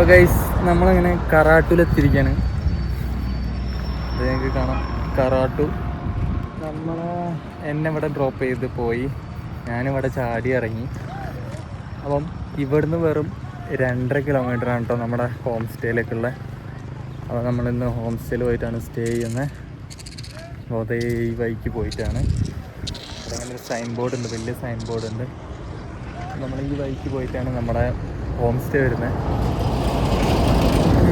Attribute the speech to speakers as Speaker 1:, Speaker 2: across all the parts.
Speaker 1: അപ്പോൾ ഗൈസ് നമ്മളിങ്ങനെ കറാട്ടൂലെത്തിരിക്കുകയാണ് അത് ഞങ്ങൾക്ക് കാണാം. കറാട്ടു. നമ്മൾ എന്നെ ഇവിടെ ഡ്രോപ്പ് ചെയ്ത് പോയി. ഞാനിവിടെ ചാടി ഇറങ്ങി. അപ്പം ഇവിടുന്ന് വെറും രണ്ടര കിലോമീറ്റർ ആണ് കേട്ടോ നമ്മുടെ ഹോം സ്റ്റേയിലേക്കുള്ള അപ്പോൾ നമ്മളിന്ന് ഹോം സ്റ്റേയിൽ പോയിട്ടാണ് സ്റ്റേ ചെയ്യുന്നത് അതേ ഈ വഴിക്ക് പോയിട്ടാണ്. അങ്ങനെ ഒരു സൈൻ ബോർഡ് ഉണ്ട് വലിയ സൈൻ ബോർഡ് ഉണ്ട് നമ്മൾ ഈ വഴിക്ക് പോയിട്ടാണ് നമ്മുടെ ഹോം സ്റ്റേ വരുന്നത്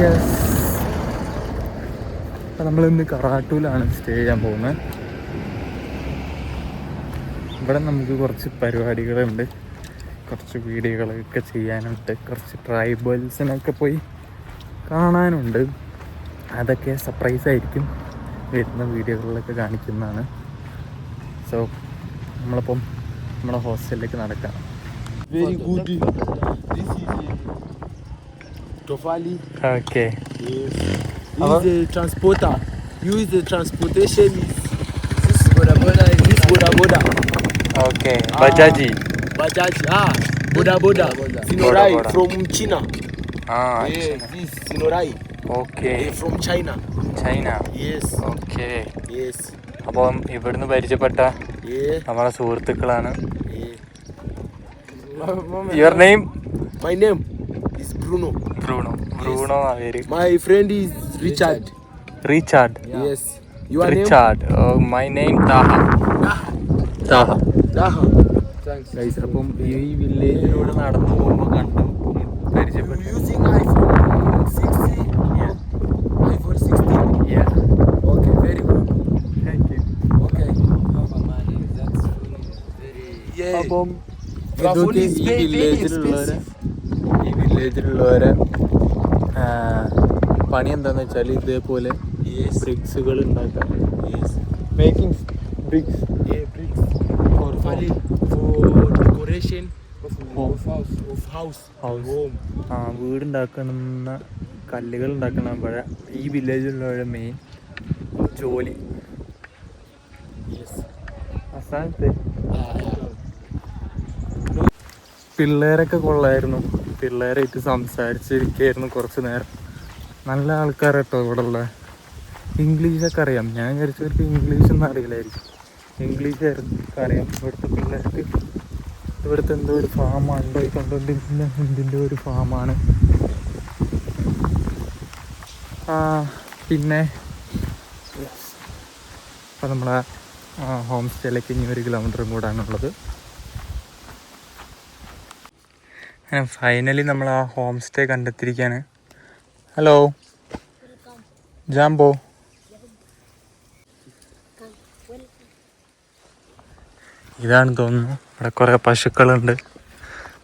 Speaker 1: യെസ് നമ്മൾ നമ്മളിന്ന് കറാട്ടൂലാണ് സ്റ്റേ ചെയ്യാൻ പോകുന്നത് ഇവിടെ നമുക്ക് കുറച്ച് പരിപാടികളുണ്ട്. കുറച്ച് വീഡിയോകളൊക്കെ ചെയ്യാനുണ്ട്. കുറച്ച് ട്രൈബൽസിനൊക്കെ പോയി കാണാനുണ്ട്. അതൊക്കെ സർപ്രൈസ് ആയിരിക്കും. വരുന്ന വീഡിയോകളിലൊക്കെ കാണിക്കുന്നതാണ്. സോ നമ്മളിപ്പം നമ്മുടെ ഹോസ്റ്റലിലേക്ക് നടക്കാം.
Speaker 2: Very good. This is uh, Tofali.
Speaker 1: Okay
Speaker 2: Yes.
Speaker 1: Hello?
Speaker 2: He's a transporter. Use the transportation is this boda boda. This boda boda.
Speaker 1: Okay
Speaker 2: Ah.
Speaker 1: ബജാജി
Speaker 2: Bajaj. Ah, boda boda. Sinorai
Speaker 1: boda.
Speaker 2: from China.
Speaker 1: ആ
Speaker 2: Yes, this Sinorai
Speaker 1: okay
Speaker 2: eh, from China.
Speaker 1: China
Speaker 2: Yes.
Speaker 1: Okay
Speaker 2: Yes.
Speaker 1: അപ്പം ഇവിടുന്ന് പരിചയപ്പെട്ട
Speaker 2: Yeah.
Speaker 1: നമ്മുടെ സുഹൃത്തുക്കളാണ്
Speaker 2: Yeah.
Speaker 1: Your name
Speaker 2: My name is Bruno.
Speaker 1: Bruno Bruno പേര്
Speaker 2: My friend is Richard.
Speaker 1: Richard
Speaker 2: Yes. Your name?
Speaker 1: Richard my name Taha Taha
Speaker 2: Daha.
Speaker 1: Guys അപ്പം ഈ വില്ലേജിലൂടെ നടന്നു പോകുമ്പോൾ കണ്ടു പരിചയപ്പെട്ടു
Speaker 2: Using iPhone 60.
Speaker 1: Yeah.
Speaker 2: iPhone 16.
Speaker 1: Yeah.
Speaker 2: Okay, very good.
Speaker 1: Thank you.
Speaker 2: Okay. Yeah.
Speaker 1: അപ്പം ഈ വില്ലേജിലുള്ളവരെ ഈ വില്ലേജിലുള്ളവരെ പണി എന്താന്ന് വെച്ചാൽ ഇതേപോലെ. ബ്രിക്സുകൾ ഉണ്ടാക്കാം. Making bricks
Speaker 2: Yeah, for for. Of house. House. Home.
Speaker 1: ആ വീടുണ്ടാക്കുന്ന കല്ലുകൾ ഉണ്ടാക്കണ ഈ വില്ലേജിലുള്ള മെയിൻ ജോലി. അവസാനത്തെ പിള്ളേരൊക്കെ കൊള്ളായിരുന്നു പിള്ളേരായിട്ട് സംസാരിച്ചിരിക്കുകയായിരുന്നു കുറച്ച് നേരം. നല്ല ആൾക്കാർ കേട്ടോ ഇവിടെ ഉള്ള ഇംഗ്ലീഷൊക്കെ അറിയാം. ഞാൻ വിചാരിച്ചവർക്ക് ഇംഗ്ലീഷ് ഒന്നും അറിയില്ലായിരിക്കും. ഇംഗ്ലീഷ് അറിയാം. ഇവിടുത്തെ പിള്ളേർക്ക് ഇവിടുത്തെ എന്തോ ഒരു ഫാമാണ് ഉണ്ടായി ഇതിന്റെ ഒരു ഫാമാണ് പിന്നെ അപ്പം നമ്മളെ ഹോം സ്റ്റേയിലേക്ക് ഇനി ഒരു കിലോമീറ്ററും കൂടാണുള്ളത് അങ്ങനെ ഫൈനലി നമ്മൾ ആ ഹോം സ്റ്റേ കണ്ടെത്തിയിരിക്കുകയാണ് ഹലോ ജാംബോ. ഇതാണ് തോന്നുന്നു. ഇവിടെ കുറേ പശുക്കളുണ്ട്.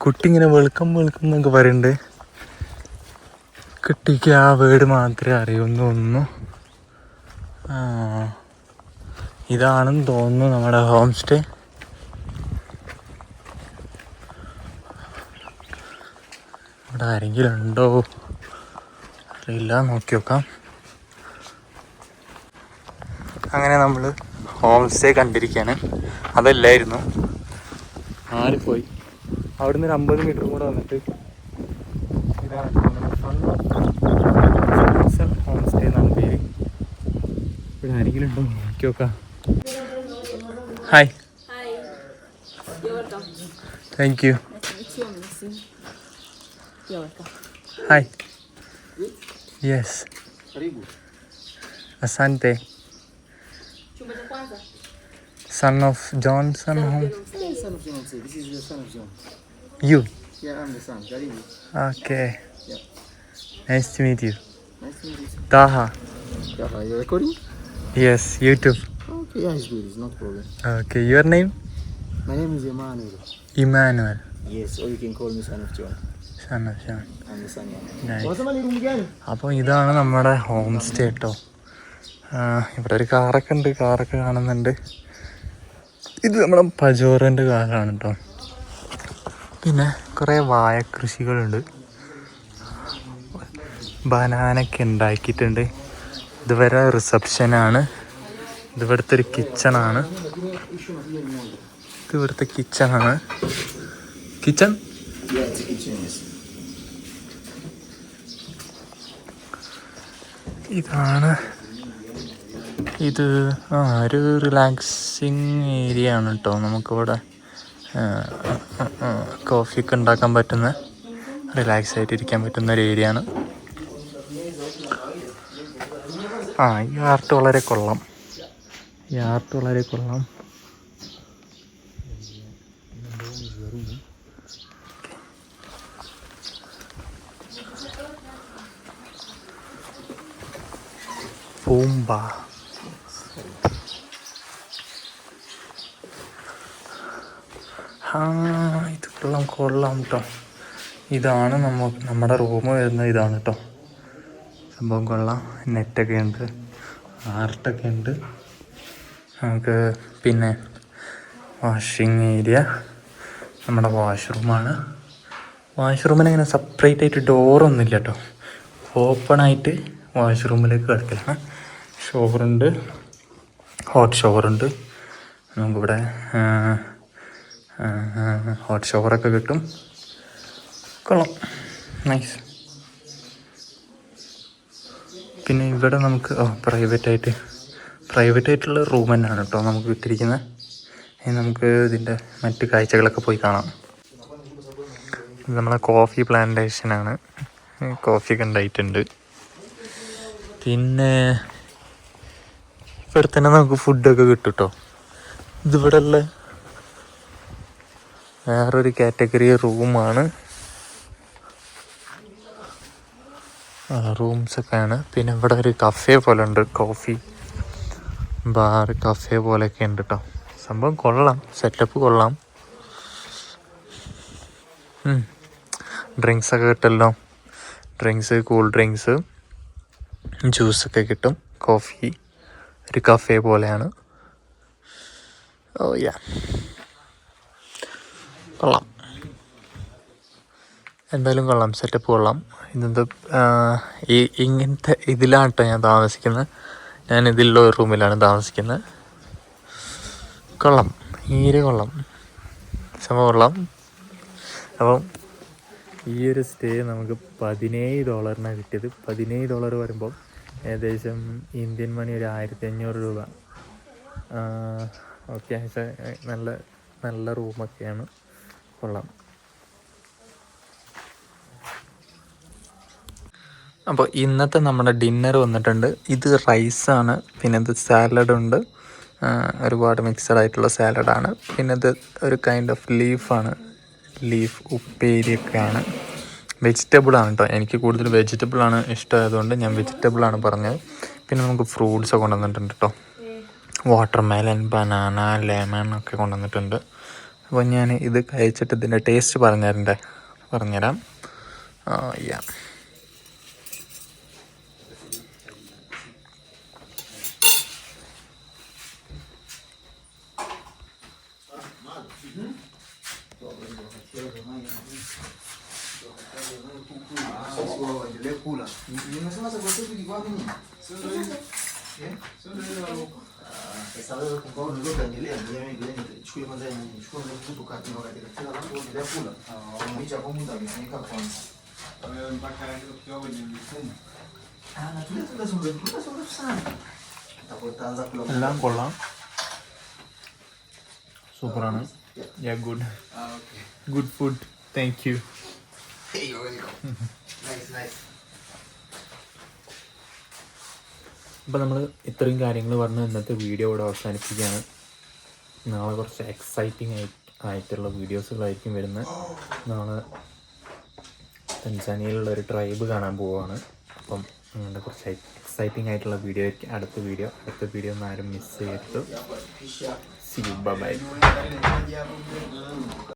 Speaker 1: കുട്ടി ഇങ്ങനെ വെളുക്കം വെളുക്കം എന്നൊക്കെ പറയുന്നുണ്ട് കുട്ടിക്ക് ആ വീട് മാത്രമേ അറിയുമെന്ന് തോന്നുന്നു. ഇതാണെന്ന് തോന്നുന്നു നമ്മുടെ ഹോം സ്റ്റേ ഇവിടെ ആരെങ്കിലും ഉണ്ടോ? അറിയില്ല. നോക്കി നോക്കാം. അങ്ങനെ നമ്മൾ ഹോം സ്റ്റേ കണ്ടിരിക്കുകയാണ് അതല്ലായിരുന്നു. ആര് പോയി അവിടുന്ന് ഒരു അമ്പത് മീറ്റർ കൂടെ വന്നിട്ട്. ഇതാണ് ഹോം സ്റ്റേ എന്നാണ് പേര്. ഇവിടെ ആരെങ്കിലും ഉണ്ടോ? നോക്കി നോക്കാം.
Speaker 3: Hi. Thank you Hi.
Speaker 1: Yes. Karibu. Asante.
Speaker 3: Chumba cha kwanza.
Speaker 1: Son of Johnson.
Speaker 2: Son of John, This is the son of John.
Speaker 1: You.
Speaker 2: Yeah, I'm the son. Karibu.
Speaker 1: Okay.
Speaker 2: Yeah.
Speaker 1: Nice to meet you.
Speaker 2: Nice to meet you.
Speaker 1: Taha.
Speaker 2: Taha, you recording?
Speaker 1: Yes, YouTube.
Speaker 2: Okay, yeah, it's good. It's not problem.
Speaker 1: Okay, your name?
Speaker 2: My name is Emmanuel.
Speaker 1: Emmanuel.
Speaker 2: Yes, or you can call me son of John.
Speaker 1: അപ്പോൾ ഇതാണ് നമ്മുടെ home stay കേട്ടോ ഇവിടെ ഒരു കാറൊക്കെ ഉണ്ട് കാറൊക്കെ കാണുന്നുണ്ട്. ഇത് നമ്മുടെ പജോറിന്റെ കാറാണ് കേട്ടോ പിന്നെ കുറേ വാഴ കൃഷികളുണ്ട്. ബനാനൊക്കെ ഉണ്ടാക്കിയിട്ടുണ്ട്. ഇതുവരെ റിസപ്ഷനാണ് ഇത് ഇവിടുത്തെ ഒരു കിച്ചണാണ് ഇത് ഇവിടുത്തെ കിച്ചണാണ് കിച്ചൺ ഇതാണ്. ഇത് ആ ഒരു റിലാക്സിങ് ഏരിയ ആണ് കേട്ടോ നമുക്കിവിടെ കോഫി ഒക്കെ ഉണ്ടാക്കാൻ പറ്റുന്ന റിലാക്സ് ആയിട്ട് ഇരിക്കാൻ പറ്റുന്ന ഒരു ഏരിയ ആണ്. ആ ഈ ആർട്ട് വളരെ കൊള്ളാം. ഈ ആർട്ട് വളരെ കൊള്ളാം. ആ ഇത് കൊള്ളാം കൊള്ളാം കേട്ടോ ഇതാണ് നമ്മ നമ്മുടെ റൂം വരുന്ന ഇതാണ് കേട്ടോ സംഭവം കൊള്ളാം. നെറ്റൊക്കെ ഉണ്ട്. ആർട്ടൊക്കെ ഉണ്ട്. നമുക്ക് പിന്നെ വാഷിംഗ് ഏരിയ നമ്മുടെ വാഷ്റൂമാണ് വാഷ്റൂമിന് അങ്ങനെ സെപ്പറേറ്റ് ആയിട്ട് ഡോറൊന്നുമില്ല കേട്ടോ ഓപ്പണായിട്ട് വാഷ്റൂമിലേക്ക് കിടക്കലാണ്. ഷോറുണ്ട് ഹോട്ട് ഷവറുണ്ട്. നമുക്കിവിടെ ഹോട്ട് ഷവറൊക്കെ കിട്ടും. കൊള്ളാം. നൈസ്. പിന്നെ ഇവിടെ നമുക്ക് ഓ പ്രൈവറ്റ് ആയിട്ട് പ്രൈവറ്റ് ആയിട്ടുള്ള റൂം തന്നെയാണ് കേട്ടോ നമുക്ക് വിട്ടിരിക്കുന്നത് ഇനി നമുക്ക് ഇതിന്റെ മറ്റ് കാഴ്ചകളൊക്കെ പോയി കാണാം. നമ്മളെ കോഫി പ്ലാന്റേഷനാണ്. കോഫിയൊക്കെ ഉണ്ടായിട്ടുണ്ട്. പിന്നെ ഇവിടെ തന്നെ നമുക്ക് ഫുഡൊക്കെ കിട്ടും കേട്ടോ ഇതിവിടെ ഉള്ള വേറൊരു കാറ്റഗറി റൂമാണ് റൂംസ് ഒക്കെയാണ് പിന്നെ ഇവിടെ ഒരു കഫേ പോലെ ഉണ്ട് കോഫി ബാർ കഫേ പോലെയൊക്കെ ഉണ്ട് കേട്ടോ സംഭവം കൊള്ളാം സെറ്റപ്പ് കൊള്ളാം. ഡ്രിങ്ക്സ് ഒക്കെ കിട്ടുമല്ലോ ഡ്രിങ്ക്സ് കൂൾ ഡ്രിങ്ക്സ് ജ്യൂസൊക്കെ കിട്ടും കോഫി ഒരു കഫേ പോലെയാണ്. ഓ യാ കൊള്ളാം. എന്തായാലും കൊള്ളാം. സെറ്റപ്പ് കൊള്ളാം. ഇന്നത്തെ ഈ ഇങ്ങനത്തെ ഇതിലാണ് കേട്ടോ ഞാൻ താമസിക്കുന്നത്. ഞാൻ ഇതിലുള്ള ഒരു റൂമിലാണ് താമസിക്കുന്നത്. കൊള്ളാം. ഈരെ കൊള്ളാം. സംഭവം കൊള്ളാം. അപ്പം ഈ ഒരു സ്റ്റേ നമുക്ക് പതിനേഴ് ഡോളറിനാണ് കിട്ടിയത്. പതിനേഴ് ഡോളർ വരുമ്പോൾ ഏകദേശം ഇന്ത്യൻ മണി ഒരു ആയിരത്തി അഞ്ഞൂറ് രൂപ ഓക്കെ നല്ല നല്ല റൂമൊക്കെയാണ്. കൊള്ളാം. അപ്പോൾ ഇന്നത്തെ നമ്മുടെ ഡിന്നർ വന്നിട്ടുണ്ട്. ഇത് റൈസാണ് പിന്നെ ഇത് സാലഡുണ്ട് ഒരുപാട് മിക്സഡ് ആയിട്ടുള്ള സാലഡാണ് പിന്നെ ഇത് ഒരു കൈൻഡ് ഓഫ് ലീഫാണ് ലീഫ് ഉപ്പേരിയൊക്കെയാണ്. വെജിറ്റബിൾ ആണ് കേട്ടോ എനിക്ക് കൂടുതൽ വെജിറ്റബിൾ ആണ് ഇഷ്ടമായതുകൊണ്ട് ഞാൻ വെജിറ്റബിൾ ആണ് പറഞ്ഞത്. പിന്നെ നമുക്ക് ഫ്രൂട്ട്സ് കൊണ്ടുവന്നിട്ടുണ്ട് കേട്ടോ വാട്ടർ മെലൻ ബനാന ലെമൺ ഒക്കെ കൊണ്ടുവന്നിട്ടുണ്ട്. അപ്പോൾ ഞാൻ ഇത് കഴിച്ചിട്ട് ഇതിന്റെ ടേസ്റ്റ് പറഞ്ഞുതരണ്ടേ പറഞ്ഞുതരാം. യാ Sote sasa Lango la. Soprano. Yeah, good. Good food. Thank you. Hey, you're welcome. nice, nice. അപ്പോൾ നമ്മൾ ഇത്രയും കാര്യങ്ങൾ പറഞ്ഞ് ഇന്നത്തെ വീഡിയോ ഇവിടെ അവസാനിപ്പിക്കുകയാണ്. നാളെ കുറച്ച് എക്സൈറ്റിംഗ് ആയി ആയിട്ടുള്ള വീഡിയോസുകളായിരിക്കും വരുന്നത്. നാളെ തൻസാനിയയിലുള്ള ഒരു ട്രൈബ് കാണാൻ പോവുകയാണ് അപ്പം അങ്ങനത്തെ കുറച്ച് എക്സൈറ്റിംഗ് ആയിട്ടുള്ള വീഡിയോ ആയിരിക്കും അടുത്ത വീഡിയോ അടുത്ത വീഡിയോ ഒന്നും ആരും മിസ് ചെയ്യരുത്. C by